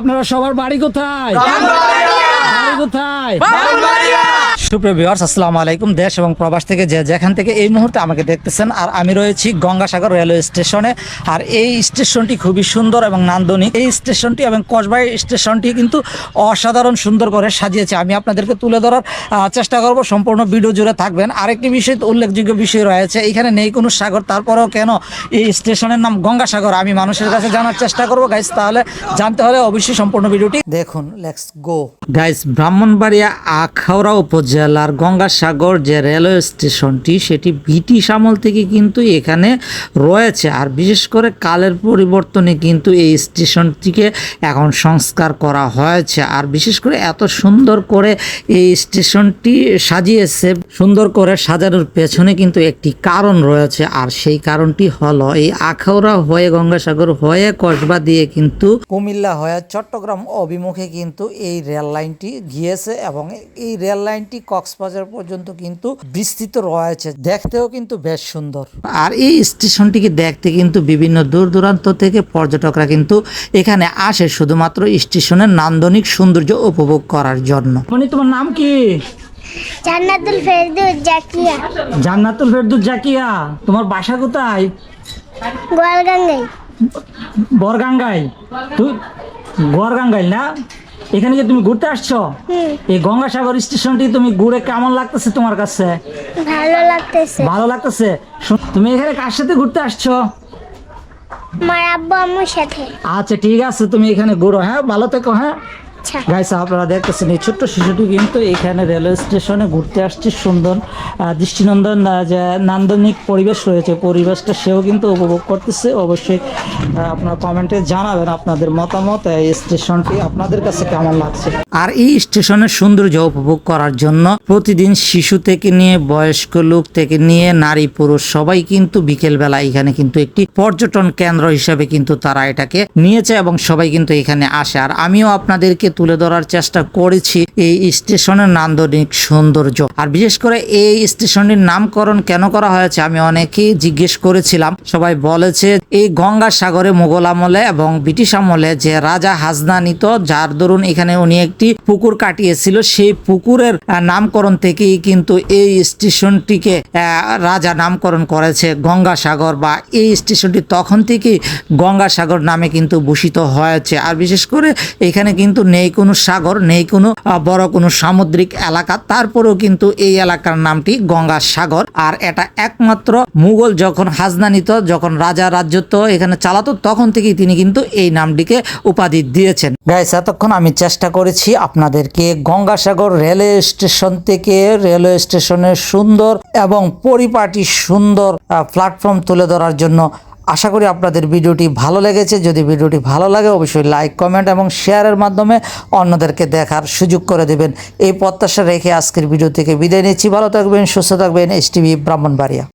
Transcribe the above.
আপনারা সবার বাড়ি কোথায়? বাড়ি কোথায়? সুপ্রিয় ভিউয়ার্স, আসসালামু আলাইকুম। দেশ এবং প্রবাস থেকে যে যেখান থেকে এই মুহূর্তে আমাকে দেখতেছেন, আর আমি রয়েছি গঙ্গাসাগর রেলওয়ে স্টেশনে। আর এই স্টেশনটি খুবই সুন্দর এবং নান্দনিক। এই স্টেশনটি এবং কসবাই স্টেশনটি কিন্তু অসাধারণ সুন্দর করে সাজিয়েছে। আমি আপনাদেরকে তুলে ধরার চেষ্টা করব। সম্পূর্ণ ভিডিও জুড়ে থাকবেন। আরেকটি বিষয়, উল্লেখযোগ্য বিষয় রয়েছে, এখানে নেই কোনো সাগর, তারপরেও কেন এই স্টেশনের নাম গঙ্গাসাগর? আমি মানুষের কাছে জানার চেষ্টা করব। গাইস তাহলে জানতে হলে অবশ্যই সম্পূর্ণ ভিডিওটি দেখুন। Let's go guys Brahmanbaria, Akhaura উপজেলার গঙ্গাসাগর যে রেলওয়ে স্টেশনটি, সেটি ব্রিটিশ আমল থেকে কিন্তু এখানে রয়েছে। আর বিশেষ করে কালের পরিবর্তনে কিন্তু এই স্টেশনটিকে এখন সংস্কার করা হয়েছে। আর বিশেষ করে এত সুন্দর করে এই স্টেশনটি সাজিয়েছে, সুন্দর করে সাজানোর পেছনে কিন্তু একটি কারণ রয়েছে। আর সেই কারণটি হলো, এই আখাউড়া হয়ে, গঙ্গাসাগর হয়ে, কসবা দিয়ে কিন্তু কুমিল্লা হয়ে, চট্টগ্রাম অভিমুখে কিন্তু এই রেল লাইনটি গিয়েছে। এবং এই রেল লাইনটি কক্সবাজার পর্যন্ত কিন্তু বিস্তৃত রয়েছে। দেখতেও কিন্তু বেশ সুন্দর। আর এই স্টেশনটিকে দেখতে কিন্তু বিভিন্ন দূর দূরান্ত থেকে পর্যটকরা কিন্তু এখানে আসে শুধুমাত্র স্টেশনের নান্দনিক সৌন্দর্য উপভোগ করার জন্য। মানে তোমার নাম কি? জান্নাতুল ফেরদৌস জাকিয়া। জান্নাতুল ফেরদুস জাকিয়া তোমার বাসা কোথায়? গোয়ালগাঙ্গাই বরগাঙ্গাই তুই না? এখানে কি তুমি ঘুরতে আসছো এই গঙ্গাসাগর স্টেশনটি তুমি ঘুরে কেমন লাগতেছে তোমার কাছে? ভালো লাগতেছে। ভালো লাগতেছে? তুমি এখানে কার সাথে ঘুরতে আসছো? আমার আব্বু আম্মুর সাথে। আচ্ছা ঠিক আছে তুমি এখানে ঘুরো হ্যাঁ? ভালো থেকো হ্যাঁ? গাইস আপনারা দেখতেছেন এই ছোট্ট শিশুটি কিন্তু এখানে রেলওয়ে স্টেশনে ঘুরতে আসছে সুন্দর দৃষ্টিনন্দন যে নান্দনিক পরিবেশ রয়েছে পরিবেশটা সেও কিন্তু উপভোগ করতেছে। অবশ্যই আপনারা কমেন্টে জানাবেন আপনাদের মতামত এই স্টেশনটি আপনাদের কাছে কেমন লাগছে? আর এই স্টেশনের সৌন্দর্য উপভোগ করার জন্য প্রতিদিন শিশু থেকে নিয়ে বয়স্ক লোক থেকে নিয়ে নারী পুরুষ সবাই কিন্তু বিকেলবেলা এখানে কিন্তু একটি পর্যটন কেন্দ্র হিসেবে কিন্তু তারা এটাকে নিয়েছে এবং সবাই কিন্তু এখানে আসে। আর আমিও আপনাদেরকে তুলে ধরার চেষ্টা করেছি এই স্টেশনের নান্দনিক সৌন্দর্য। আর বিশেষ করে এই স্টেশনটির নামকরণ কেন করা হয়েছে আমি অনেকেই জিজ্ঞেস করেছিলাম। সবাই বলেছে, এই গঙ্গা সাগরে মোগল আমলে এবং ব্রিটিশ আমলে যে রাজা হাজনা নিত যার দরুন এখানে উনি একটি পুকুর কাটিয়েছিল, সেই পুকুরের নামকরণ থেকেই কিন্তু এই স্টেশনটিকে রাজা নামকরণ করেছে গঙ্গাসাগর বা এই স্টেশনটি তখন থেকেই গঙ্গাসাগর নামে কিন্তু ভূষিত হয়েছে। আর বিশেষ করে এখানে কিন্তু নেই কোনো সাগর, নেই কোনো বড় কোনো সামুদ্রিক এলাকা। তারপরেও কিন্তু এই এলাকার নামটি গঙ্গাসাগর আর এটা একমাত্র মুঘল যখন হাজনা নিত, যখন রাজা রাজ্যত্ব এখানে চালাতো, তখন থেকেই তিনি কিন্তু এই নামটিকে উপাধি দিয়েছেন। গাইস, এতক্ষণ আমি চেষ্টা করেছি আপনাদেরকে গঙ্গাসাগর রেলওয়ে স্টেশন থেকে রেলওয়ে স্টেশনের সুন্দর এবং পরিপাটি সুন্দর প্ল্যাটফর্ম তুলে ধরার জন্য। আশা করি আপনাদের ভিডিওটি ভালো লেগেছে। যদি ভিডিওটি ভালো লাগে, অবশ্যই লাইক কমেন্ট এবং শেয়ারের মাধ্যমে অন্যদেরকে দেখার সুযোগ করে দেবেন। এই প্রত্যাশা রেখে আজকের ভিডিও থেকে বিদায় নিচ্ছি। ভালো থাকবেন, সুস্থ থাকবেন। S TV Brahmanbaria.